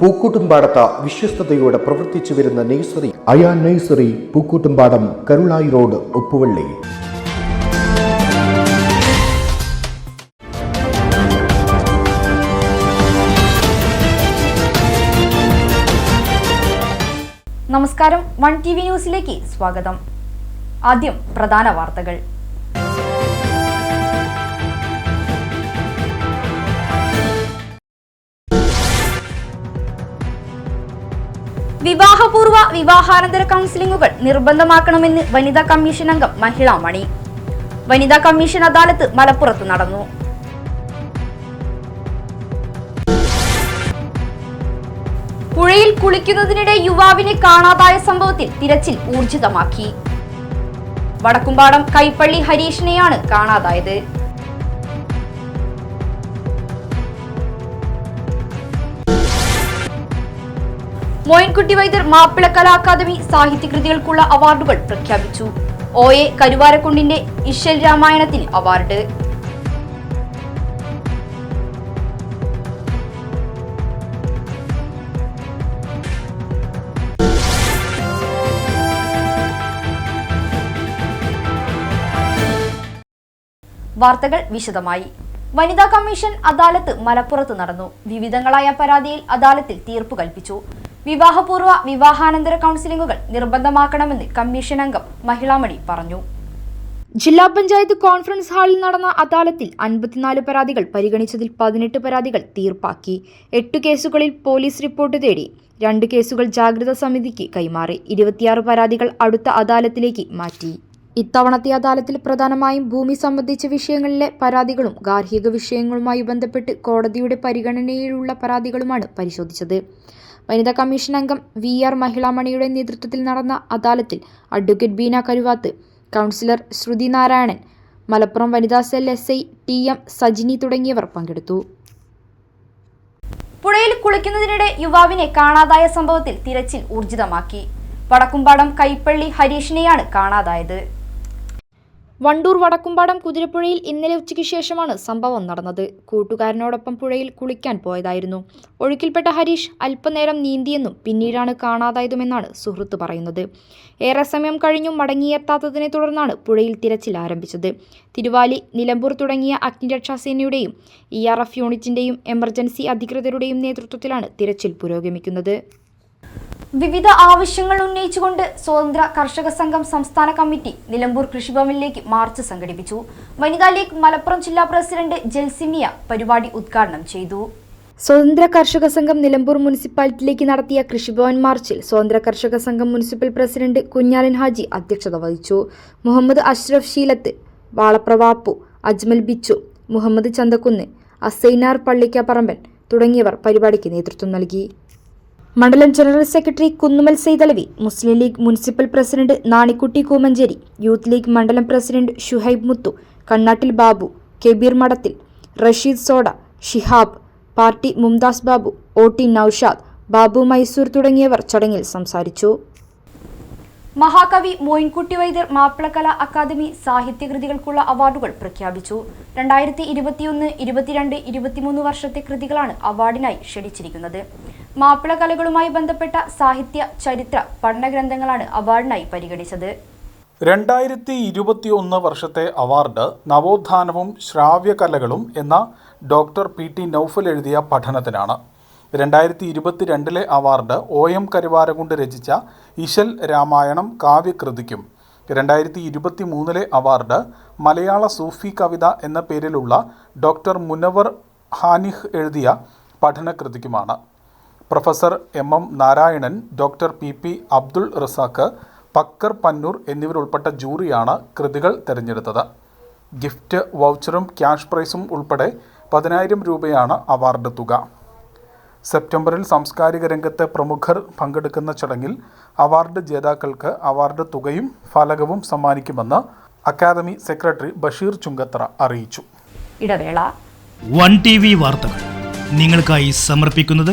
പൂക്കൂട്ടുംപാടത്ത് വിശ്വസ്തയോടെ പ്രവർത്തിച്ചു വരുന്ന nursery Ayan nursery Pookkottumpadam Karulai road Uppuvalli. നമസ്കാരം. വൺ ടി വി ന്യൂസിലേക്ക് സ്വാഗതം. ആദ്യം പ്രധാന വാർത്തകൾ. വിവാഹപൂർവ വിവാഹാനന്തര കൗൺസിലിംഗുകൾ നിർബന്ധമാക്കണമെന്ന് വനിതാ കമ്മീഷൻ അംഗം മഹിളാ മണി. വനിതാ കമ്മീഷൻ അദാലത്ത് മലപ്പുറത്ത് നടന്നു. പുഴയിൽ കുളിക്കുന്നതിനിടെ യുവാവിനെ കാണാതായ സംഭവത്തിൽ തിരച്ചിൽ ഊർജിതമാക്കി. വടക്കുംപാടം കൈപ്പള്ളി ഹരീഷിനെയാണ് കാണാതായത്. മോയിൻകുട്ടി വൈദ്യർ മാപ്പിള കലാ അക്കാദമി സാഹിത്യകൃതികൾക്കുള്ള അവാർഡുകൾ പ്രഖ്യാപിച്ചു. ഒ എ കരുവാരക്കുണ്ടിന്റെ ഇഷൽ രാമായണത്തിന് അവാർഡ്. വാർത്തകൾ വിശദമായി. വനിതാ കമ്മീഷൻ അദാലത്ത് മലപ്പുറത്ത് നടന്നു. വിവിധങ്ങളായ പരാതിയിൽ അദാലത്തിൽ തീർപ്പ് കൽപ്പിച്ചു. വിവാഹപൂർവ വിവാഹാനന്തര കൗൺസിലിംഗുകൾ നിർബന്ധമാക്കണമെന്ന് കമ്മീഷൻ അംഗം മഹിളാമണി പറഞ്ഞു. ജില്ലാ പഞ്ചായത്ത് കോൺഫറൻസ് ഹാളിൽ നടന്ന അദാലത്തിൽ അൻപത്തിനാല് പരാതികൾ പരിഗണിച്ചതിൽ പതിനെട്ട് പരാതികൾ തീർപ്പാക്കി. എട്ട് കേസുകളിൽ പോലീസ് റിപ്പോർട്ട് തേടി രണ്ട് കേസുകൾ ജാഗ്രതാ സമിതിക്ക് കൈമാറി. ഇരുപത്തിയാറ് പരാതികൾ അടുത്ത അദാലത്തിലേക്ക് മാറ്റി. ഇത്തവണത്തെ അദാലത്തിൽ പ്രധാനമായും ഭൂമി സംബന്ധിച്ച വിഷയങ്ങളിലെ പരാതികളും ഗാർഹിക വിഷയങ്ങളുമായി ബന്ധപ്പെട്ട് കോടതിയുടെ പരിഗണനയിലുള്ള പരാതികളുമാണ് പരിശോധിച്ചത്. വനിതാ കമ്മീഷൻ അംഗം വി ആർ മഹിളാമണിയുടെ നേതൃത്വത്തിൽ നടന്ന അദാലത്തിൽ അഡ്വക്കേറ്റ് ബീന കരുവാത്ത് കൗൺസിലർ ശ്രുതി നാരായണൻ മലപ്പുറം വനിതാ cell S I T M Sajini തുടങ്ങിയവർ പങ്കെടുത്തു. പുഴയിൽ കുളിക്കുന്നതിനിടെ യുവാവിനെ കാണാതായ സംഭവത്തിൽ തിരച്ചിൽ ഊർജിതമാക്കി. വടക്കുംപാടം കൈപ്പള്ളി ഹരീഷിനെയാണ് കാണാതായത്. വണ്ടൂർ വടക്കുംപാടം കുതിരപ്പുഴയിൽ ഇന്നലെ ഉച്ചയ്ക്ക് ശേഷമാണ് സംഭവം നടന്നത്. കൂട്ടുകാരനോടൊപ്പം പുഴയിൽ കുളിക്കാൻ പോയതായിരുന്നു. ഒഴുക്കിൽപ്പെട്ട ഹരീഷ് അല്പനേരം നീന്തിയെന്നും പിന്നീടാണ് കാണാതായതുമെന്നാണ് സുഹൃത്ത് പറയുന്നത്. ഏറെ സമയം കഴിഞ്ഞും മടങ്ങിയെത്താത്തതിനെ തുടർന്നാണ് പുഴയിൽ തിരച്ചിൽ ആരംഭിച്ചത്. തിരുവാലി നിലമ്പൂർ തുടങ്ങിയ അഗ്നിരക്ഷാസേനയുടെയും ഇ ആർ എഫ് യൂണിറ്റിന്റെയും എമർജൻസി അധികൃതരുടെയും നേതൃത്വത്തിലാണ് തിരച്ചിൽ പുരോഗമിക്കുന്നത്. വിവിധ ആവശ്യങ്ങൾ ഉന്നയിച്ചുകൊണ്ട് സ്വതന്ത്ര കർഷക സംഘം സംസ്ഥാന കമ്മിറ്റി നിലമ്പൂർ കൃഷിഭവനിലേക്ക് മാർച്ച് സംഘടിപ്പിച്ചു. വനിതാ ലീഗ് മലപ്പുറം ജില്ലാ പ്രസിഡന്റ് ജൽസിമിയ പരിപാടി ഉദ്ഘാടനം ചെയ്തു. സ്വതന്ത്ര കർഷക സംഘം നിലമ്പൂർ മുനിസിപ്പാലിറ്റിയിലേക്ക് നടത്തിയ കൃഷിഭവൻ മാർച്ചിൽ സ്വതന്ത്ര കർഷക സംഘം മുനിസിപ്പൽ പ്രസിഡന്റ് കുഞ്ഞാലൻ ഹാജി അധ്യക്ഷത വഹിച്ചു. മുഹമ്മദ് അഷ്റഫ് ഷീലത്ത് വാളപ്രവാപ്പു അജ്മൽ ബിച്ചു മുഹമ്മദ് ചന്തക്കുന്ന് അസൈനാർ പള്ളിക്കപ്പറമ്പൻ തുടങ്ങിയവർ പരിപാടിക്ക് നേതൃത്വം നൽകി. മണ്ഡലം general secretary Kunnumal Saithalavi Muslim League municipal president Nanikutty Koomancheri youth League മണ്ഡലം president Shuhaib Muthu Kannattil Babu Kabeer Madathil Rasheed soda Shihab party Mumtaz Babu O T Noushad Babu Mysore തുടങ്ങിയവർ ചടങ്ങിൽ സംസാരിച്ചു. മഹാകവി മോയിൻകുട്ടി വൈദ്യർ മാപ്പിളകല അക്കാദമി സാഹിത്യകൃതികൾക്കുള്ള അവാർഡുകൾ പ്രഖ്യാപിച്ചു. രണ്ടായിരത്തി ഇരുപത്തിയൊന്ന് ഇരുപത്തിരണ്ട് ഇരുപത്തിമൂന്ന് വർഷത്തെ കൃതികളാണ് അവാർഡിനായി ക്ഷണിച്ചിരിക്കുന്നത്. മാപ്പിളകലകളുമായി ബന്ധപ്പെട്ട സാഹിത്യ ചരിത്ര പഠനഗ്രന്ഥങ്ങളാണ് അവാർഡിനായി പരിഗണിച്ചത്. രണ്ടായിരത്തി ഇരുപത്തിയൊന്ന് വർഷത്തെ അവാർഡ് നവോത്ഥാനവും ശ്രാവ്യകലകളും എന്ന ഡോക്ടർ പി ടി നൌഫൽ എഴുതിയ പഠനത്തിനാണ്. രണ്ടായിരത്തി ഇരുപത്തിരണ്ടിലെ അവാർഡ് ഒ എം കരുവാരകുണ്ട് രചിച്ച ഇശൽ രാമായണം കാവ്യകൃതിക്കും. രണ്ടായിരത്തി ഇരുപത്തി മൂന്നിലെ അവാർഡ് മലയാള സൂഫി കവിത എന്ന പേരിലുള്ള ഡോക്ടർ മുനവർ ഹാനിഹ് എഴുതിയ പഠനകൃതിക്കുമാണ്. Professor M M Narayanan doctor P P Abdul Razak Pakkar Pannur എന്നിവരുൾപ്പെട്ട ജൂറിയാണ് കൃതികൾ തിരഞ്ഞെടുത്തത്. ഗിഫ്റ്റ് വൗച്ചറും ക്യാഷ് പ്രൈസും ഉൾപ്പെടെ പതിനായിരം രൂപയാണ് അവാർഡ് തുക. സെപ്റ്റംബറിൽ സാംസ്കാരിക രംഗത്തെ പ്രമുഖർ പങ്കെടുക്കുന്ന ചടങ്ങിൽ അവാർഡ് ജേതാക്കൾക്ക് അവാർഡ് തുകയും ഫലകവും സമ്മാനിക്കുമെന്ന് അക്കാദമി സെക്രട്ടറി ബഷീർ ചുങ്കത്ര അറിയിച്ചു. ഇടവേള. വൺ ടി വി വാർത്തകൾ നിങ്ങൾക്കായി സമർപ്പിക്കുന്നത്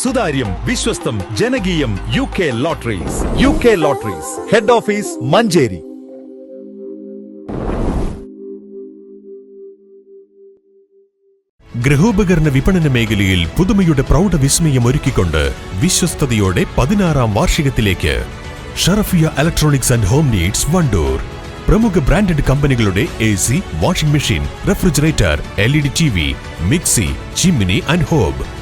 സുതാര്യം വിശ്വസ്തം ജനകീയം U K lotteries U K lotteries head office Manjeri. ഗൃഹോപകരണ വിപണന മേഖലയിൽ പുതുമയുടെ പ്രൗഢ വിസ്മയം ഒരുക്കിക്കൊണ്ട് വിശ്വസ്തയോടെ പതിനാറാം വാർഷികത്തിലേക്ക് Sharafiya electronics and home needs Wandoor. പ്രമുഖ ബ്രാൻഡഡ് കമ്പനികളുടെ A C washing machine refrigerator L E D T V mixie chimney and hob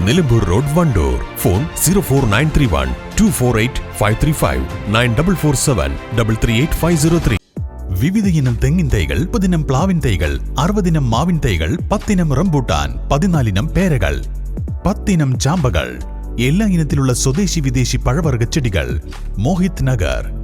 Nilambur road Wandoor phone zero four nine three one two four eight five three five nine double four seven double three eight five zero three. വിവിധ ഇനം തെങ്ങിൻ തൈകൾ പതിനം പ്ലാവിൻ തൈകൾ അറുപതിനം മാവിൻ തൈകൾ പത്തിനം rambutan പതിനാലിനം പേരകൾ പത്തിനം ചാമ്പകൾ എല്ലാ ഇനത്തിലുള്ള സ്വദേശി വിദേശി പഴവർഗ ചെടികൾ. Mohit Nagar.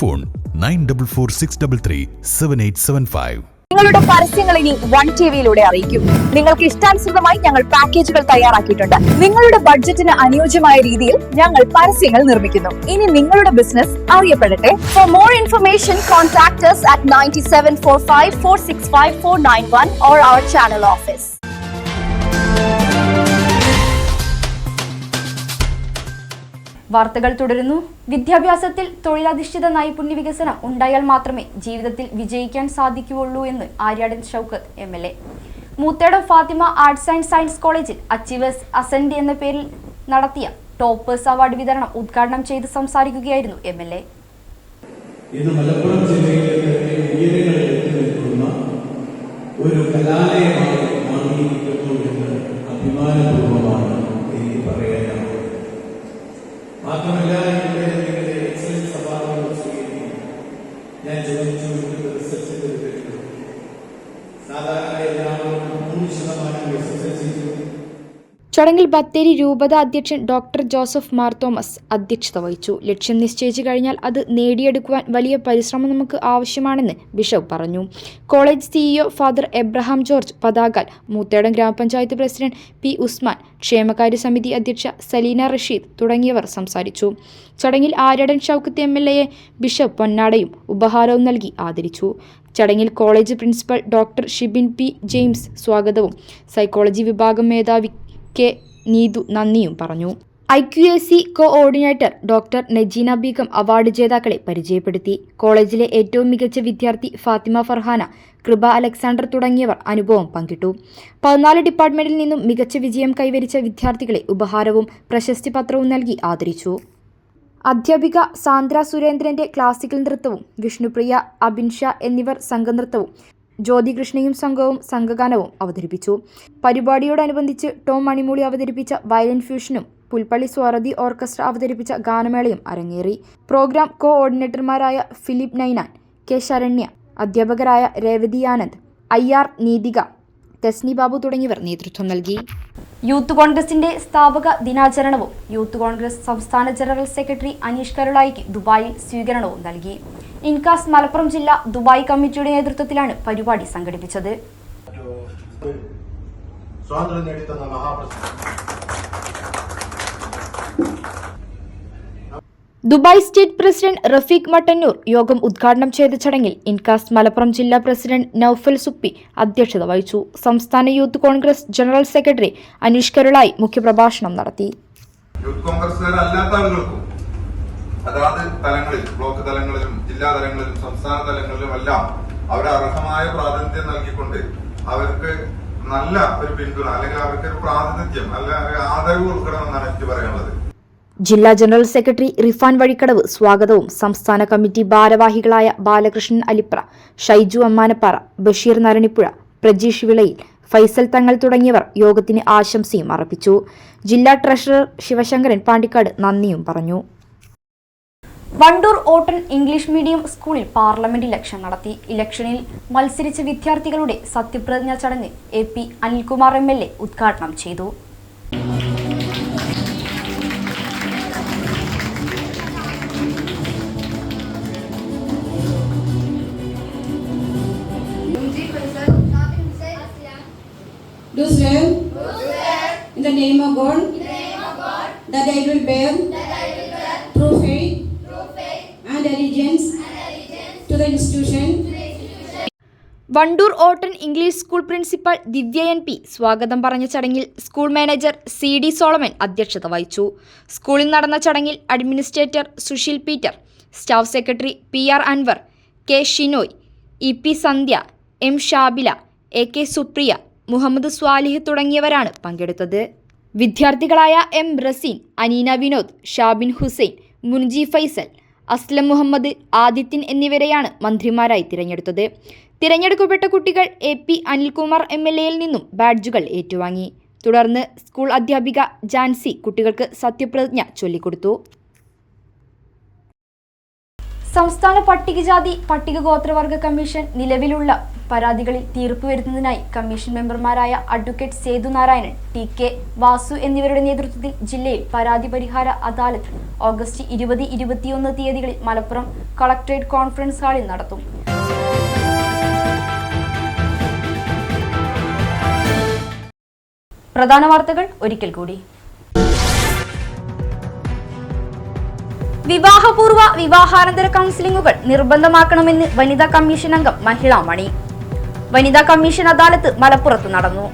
Phone nine double four six double three seven eight seven five. നിങ്ങളുടെ പരസ്യങ്ങൾ ഇനി വൺ ടി വിയിലൂടെ അറിയിക്കും. നിങ്ങൾക്ക് ഇഷ്ടാനുസൃതമായി ഞങ്ങൾ പാക്കേജുകൾ തയ്യാറാക്കിയിട്ടുണ്ട്. നിങ്ങളുടെ ബഡ്ജറ്റിന് അനുയോജ്യമായ രീതിയിൽ ഞങ്ങൾ പരസ്യങ്ങൾ നിർമ്മിക്കുന്നു. ഇനി നിങ്ങളുടെ business അറിയപ്പെടട്ടെ. For more information contact at ninety seven four five four six five four nine one or our channel office വാർത്തകൾ തുടരുന്നു. വിദ്യാഭ്യാസത്തിൽ തൊഴിലധിഷ്ഠിത നൈപുണ്യ വികസനം ഉണ്ടായാൽ മാത്രമേ ജീവിതത്തിൽ വിജയിക്കാൻ സാധിക്കുകയുള്ളൂ എന്ന് Aryadan Shoukath M L A. Moothedam Fathima arts and science കോളേജിൽ അച്ചീവേഴ്സ് അസൻഡ് എന്ന പേരിൽ നടത്തിയ ടോപ്പേഴ്സ് അവാർഡ് വിതരണം ഉദ്ഘാടനം ചെയ്ത് സംസാരിക്കുകയായിരുന്നു എം എൽ എ. ഒരു കലാലയമായി ചടങ്ങിൽ ബത്തേരി രൂപത അധ്യക്ഷൻ ഡോക്ടർ ജോസഫ് മാർ തോമസ് അധ്യക്ഷത വഹിച്ചു. ലക്ഷ്യം നിശ്ചയിച്ചു കഴിഞ്ഞാൽ അത് നേടിയെടുക്കുവാൻ വലിയ പരിശ്രമം നമുക്ക് ആവശ്യമാണെന്ന് ബിഷപ്പ് പറഞ്ഞു. College CEO father Abraham George Pathakal Moothedam ഗ്രാമപഞ്ചായത്ത് പ്രസിഡന്റ് പി ഉസ്മാൻ ക്ഷേമകാര്യ സമിതി അധ്യക്ഷ സലീന റഷീദ് തുടങ്ങിയവർ സംസാരിച്ചു. ചടങ്ങിൽ ആര്യടൻ ഷൗക്കത്ത് എം എൽ എയെ ബിഷപ്പ് പൊന്നാടയും ഉപഹാരവും നൽകി ആദരിച്ചു. ചടങ്ങിൽ college principal doctor Shibin P James സ്വാഗതവും. സൈക്കോളജി വിഭാഗം മേധാവി കെ നീതു നന്ദിയും പറഞ്ഞു. I Q S C coordinator doctor Najeena Beegum award ജേതാക്കളെ പരിചയപ്പെടുത്തി. കോളേജിലെ ഏറ്റവും മികച്ച വിദ്യാർത്ഥി ഫാത്തിമ ഫർഹാന കൃപ അലക്സാണ്ടർ തുടങ്ങിയവർ അനുഭവം പങ്കിട്ടു. പതിനാല് ഡിപ്പാർട്ട്മെന്റിൽ നിന്നും മികച്ച വിജയം കൈവരിച്ച വിദ്യാർത്ഥികളെ ഉപഹാരവും പ്രശസ്തി പത്രവും നൽകി ആദരിച്ചു. അധ്യാപിക സാന്ദ്ര സുരേന്ദ്രന്റെ ക്ലാസിക്കൽ നൃത്തവും വിഷ്ണുപ്രിയ അബിൻഷ എന്നിവർ സംഘനൃത്തവും ജ്യോതികൃഷ്ണയും സംഘവും സംഘഗാനവും അവതരിപ്പിച്ചു. പരിപാടിയോടനുബന്ധിച്ച് ടോം മണിമൂളി അവതരിപ്പിച്ച വയലിൻ ഫ്യൂഷനും പുൽപ്പള്ളി സ്വാരതി ഓർക്കസ്ട്ര അവതരിപ്പിച്ച ഗാനമേളയും അരങ്ങേറി. പ്രോഗ്രാം കോ ഓർഡിനേറ്റർമാരായ ഫിലിപ്പ് നൈനാൻ കെ ശരണ്യ അധ്യാപകരായ രേവതി ആനന്ദ് ഐ ആർ നീതിക തെസ്നി ബാബു തുടങ്ങിയവർ നേതൃത്വം നൽകി. യൂത്ത് കോൺഗ്രസിന്റെ സ്ഥാപക ദിനാചരണവും യൂത്ത് കോൺഗ്രസ് സംസ്ഥാന ജനറൽ സെക്രട്ടറി അനീഷ് കരുളായിക്ക് ദുബായിൽ സ്വീകരണവും നൽകി. ഇൻകാസ് മലപ്പുറം ജില്ല ദുബായ് കമ്മിറ്റിയുടെ നേതൃത്വത്തിലാണ് പരിപാടി സംഘടിപ്പിച്ചത്. സ്വാതന്ത്ര്യം നേടിത്തന്ന മഹാപ്രസിദ്ധ Dubai state president Rafeeq Mattannur യോഗം ഉദ്ഘാടനം ചെയ്ത ചടങ്ങിൽ ഇൻകാസ് മലപ്പുറം ജില്ലാ പ്രസിഡന്റ് നൌഫൽ സുപ്പി അധ്യക്ഷത വഹിച്ചു. സംസ്ഥാന youth Congress general secretary Aneesh Karulai മുഖ്യപ്രഭാഷണം നടത്തി. യൂത്ത് കോൺഗ്രസ്സുകാരല്ലാത്ത ആളുകൾക്കും അതാത് തലങ്ങളിൽ ബ്ലോക്ക് തലങ്ങളിലും ജില്ലാ തലങ്ങളിലും സംസ്ഥാന തലങ്ങളിലും എല്ലാം അവരെ അർഹമായ പ്രാതിനിധ്യം നൽകിക്കൊണ്ട് അവർക്ക് നല്ല ഒരു പിന്തുണ അല്ലെങ്കിൽ അവർക്ക് ഒരു പ്രാതിനിധ്യം അല്ലെങ്കിൽ ആദരവ് ആദരവ് കൊടുക്കണമെന്നാണ് എനിക്ക് പറയാനുള്ളത്. ജില്ലാ ജനറൽ സെക്രട്ടറി റിഫാൻ വഴിക്കടവ് സ്വാഗതവും. സംസ്ഥാന കമ്മിറ്റി ഭാരവാഹികളായ ബാലകൃഷ്ണൻ അലിപ്ര ഷൈജു അമ്മാനപ്പാറ ബഷീർ നരണിപ്പുഴ പ്രജീഷ് വിളയിൽ ഫൈസൽ തങ്ങൾ തുടങ്ങിയവർ യോഗത്തിന് ആശംസയും അർപ്പിച്ചു. ജില്ലാ ട്രഷറർ ശിവശങ്കരൻ പാണ്ടിക്കാട് നന്ദിയും പറഞ്ഞു. വണ്ടൂർ ഓട്ടൺ ഇംഗ്ലീഷ് മീഡിയം സ്കൂളിൽ പാർലമെന്റ് ഇലക്ഷൻ നടത്തി. ഇലക്ഷനിൽ മത്സരിച്ച വിദ്യാർത്ഥികളുടെ സത്യപ്രതിജ്ഞാ ചടങ്ങ് A P Anilkumar M L A ഉദ്ഘാടനം ചെയ്തു. Do swear. In the name of God. That I will bear. True faith. And allegiance. To the institution. Wandoor Ottan English school principal Divya N P സ്വാഗതം പറഞ്ഞ ചടങ്ങിൽ school manager C D Solomon അധ്യക്ഷത വഹിച്ചു സ്കൂളിൽ നടന്ന ചടങ്ങിൽ administrator Susheel Peter staff secretary P R Anwar K Shinoy E P Sandhya M Shabila A K Supriya Muhammad Swalih തുടങ്ങിയവരാണ് പങ്കെടുത്തത്. വിദ്യാർത്ഥികളായ എം റസീൻ അനീന വിനോദ് ഷാബിൻ ഹുസൈൻ മുൻജി ഫൈസൽ അസ്ലം മുഹമ്മദ് ആദിത്യൻ എന്നിവരെയാണ് മന്ത്രിമാരായി തിരഞ്ഞെടുത്തത്. തിരഞ്ഞെടുക്കപ്പെട്ട കുട്ടികൾ A P Anilkumar M L എയിൽ നിന്നും ബാഡ്ജുകൾ ഏറ്റുവാങ്ങി. തുടർന്ന് സ്കൂൾ അധ്യാപിക ജാൻസി കുട്ടികൾക്ക് സത്യപ്രതിജ്ഞ ചൊല്ലിക്കൊടുത്തു. സംസ്ഥാന പട്ടികജാതി പട്ടികഗോത്രവർഗ കമ്മീഷൻ നിലവിലുള്ള പരാതികളിൽ തീർപ്പ് വരുത്തുന്നതിനായി കമ്മീഷൻ മെമ്പർമാരായ advocate Sethu Narayanan T K Vasu എന്നിവരുടെ നേതൃത്വത്തിൽ ജില്ലയിൽ പരാതി പരിഹാര അദാലത്ത് ഓഗസ്റ്റ് ഇരുപത് ഇരുപത്തിയൊന്ന് തീയതികളിൽ മലപ്പുറം കളക്ടറേറ്റ് കോൺഫറൻസ് ഹാളിൽ നടത്തും. പ്രധാന വാർത്തകൾ ഒരിക്കൽ കൂടി. വിവാഹപൂർവ വിവാഹാനന്തര കൗൺസിലിംഗുകൾ നിർബന്ധമാക്കണമെന്ന് വനിതാ കമ്മീഷൻ അംഗം മഹിളാ മണി വനിതാ കമ്മീഷൻ അദാലത്ത് മലപ്പുറത്ത് നടന്നു.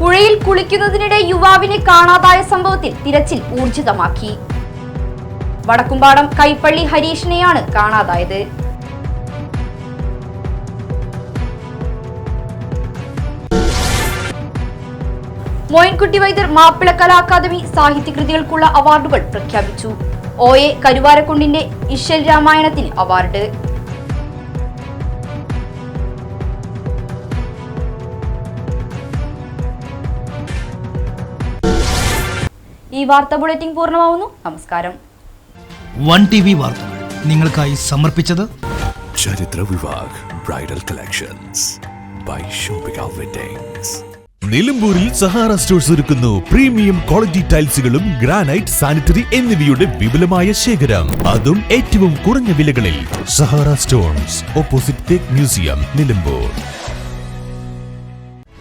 പുഴയിൽ കുളിക്കുന്നതിനിടെ യുവാവിനെ കാണാതായ സംഭവത്തിൽ തിരച്ചിൽ ഊർജിതമാക്കി. വടക്കുംപാടം കൈപ്പള്ളി ഹരീഷിനെയാണ് കാണാതായത്. മോയിൻകുട്ടി വൈദ്യർ മാപ്പിള കലാ അക്കാദമി സാഹിത്യകൃതികൾക്കുള്ള അവാർഡുകൾ പ്രഖ്യാപിച്ചു. ഒ എ കരുവാരക്കുണ്ടിന്റെ ഇഷൽ രാമായണത്തിന് അവാർഡ്. ഈ വാർത്ത ബുള്ളറ്റിൻ പൂർണമാവുന്നു. നമസ്കാരം. വൺ ടി വി വാർത്തകൾ നിങ്ങൾക്കായി സമർപ്പിച്ചത് Charithra Vivah bridal collections by Shobika Weddings. നിലമ്പൂരിൽ സഹാറ സ്റ്റോഴ്സ് ഒരുക്കുന്നു. പ്രീമിയം ക്വാളിറ്റി ടൈൽസുകളും ഗ്രാനൈറ്റ് സാനിറ്ററി എന്നിവയുടെ വിപുലമായ ശേഖരം. അതും ഏറ്റവും കുറഞ്ഞ വിലകളിൽ. സഹാറ സ്റ്റോൺസ് ഓപ്പോസിറ്റ് തേക്ക് മ്യൂസിയം നിലമ്പൂർ.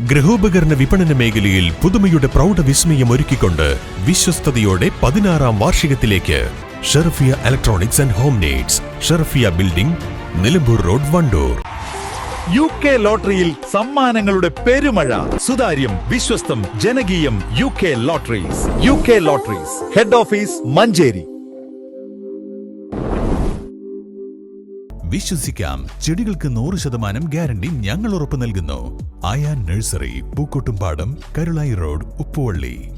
ഗൃഹോപകരണ വിപണന മേഖലയിൽ പുതുമയുടെ പ്രൗഢവിസ്മയം ഒരുക്കിക്കൊണ്ട് വിശ്വസ്തയോടെ പതിനാറാം വാർഷികത്തിലേക്ക്. Sherfiya electronics and home needs Sherfiya building Nilambur road Wandoor. U K ലോട്ടറിയിൽ സമ്മാനങ്ങളുടെ പെരുമഴ. സുതാര്യം വിശ്വസ്തം ജനകീയം U K lotteries U K lotteries head office Manjeri. വിശ്വസിക്കാം. ചെടികൾക്ക് നൂറ് ശതമാനം ഗ്യാരണ്ടി ഞങ്ങൾ ഉറപ്പു നൽകുന്നു. Ayan nursery Pookkottumpadam Karulai road Uppuvalli.